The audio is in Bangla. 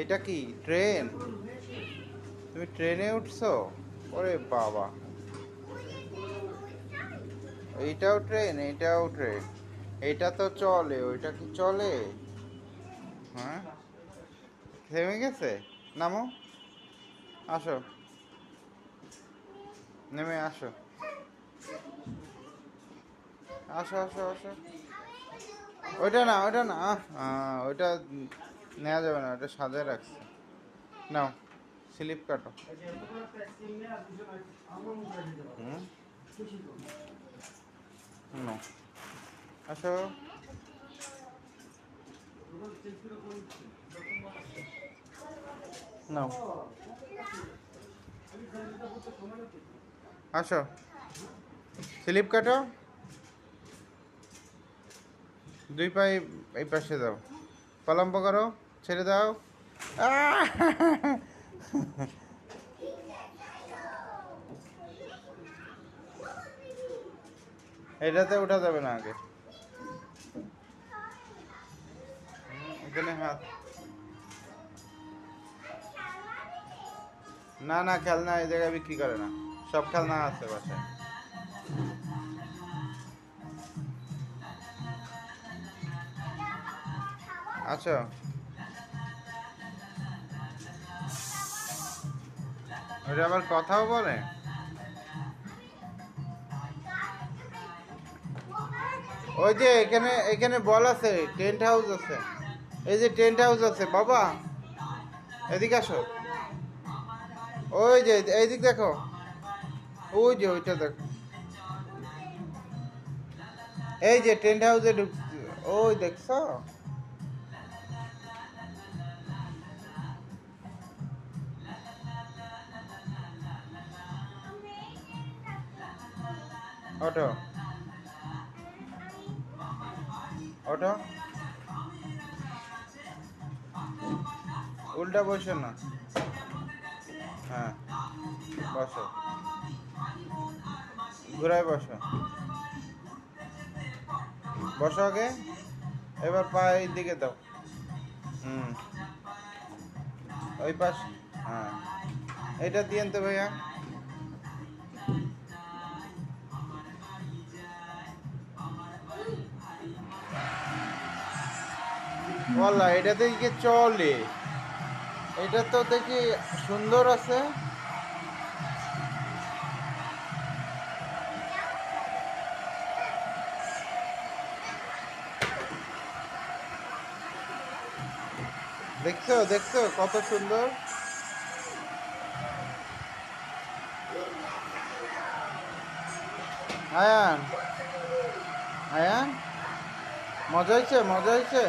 এটা কি, ট্রেন? তুমি ট্রেনে উঠছো? ওরে বাবা। এইটাও ট্রেন এইটাও ট্রেন। এটা তো চলে, ওইটা কি চলে? হ্যাঁ? থেমে গেছে? নামো। আসো। নেমে আসো। আসো আসো আসো। ওইটা না ওইটা না ওইটা নেওয়া যাবে না, ওটা সাজায় রাখছে। নাও, স্লিপ কাটো। আসো। নাও। আসো। স্লিপ কাটো। দুই পায়ে এই পাশে দাও। কলম্ব করো ছেড়ে দাও। এটাতে ওঠা যাবে না আগে। হাত। না না, খেলনা এই জায়গায় বিক্রি করে না। সব খেলনা আছে বাসায়। আচ্ছা। ওটা আবার কথাও বলে? ওই যে এখানে এখানে বল আছে, টেন্ট হাউস আছে। এই যে টেন্ট হাউস আছে, বাবা। এদিকে আসো। ওই যে, এইদিক দেখো। ওই যে, ওইটা দেখো। এই যে টেন্ট হাউসে ঢুকছে ওই দেখছ? ওঠো ওঠো উল্টা বসো না। হ্যাঁ বসো। ঘুরায় বসো। বসো আগে, এবার পা এই দিকে দাও। হুম। ওই পাশ হ্যাঁ। এটা দিয়েন তো ভাইয়া। বলা এটা দেখি চলে। এটা তো দেখি সুন্দর আছে। দেখছ দেখছ কত সুন্দর? আয়ান আয়ান? মজা হয়েছে মজা হয়েছে?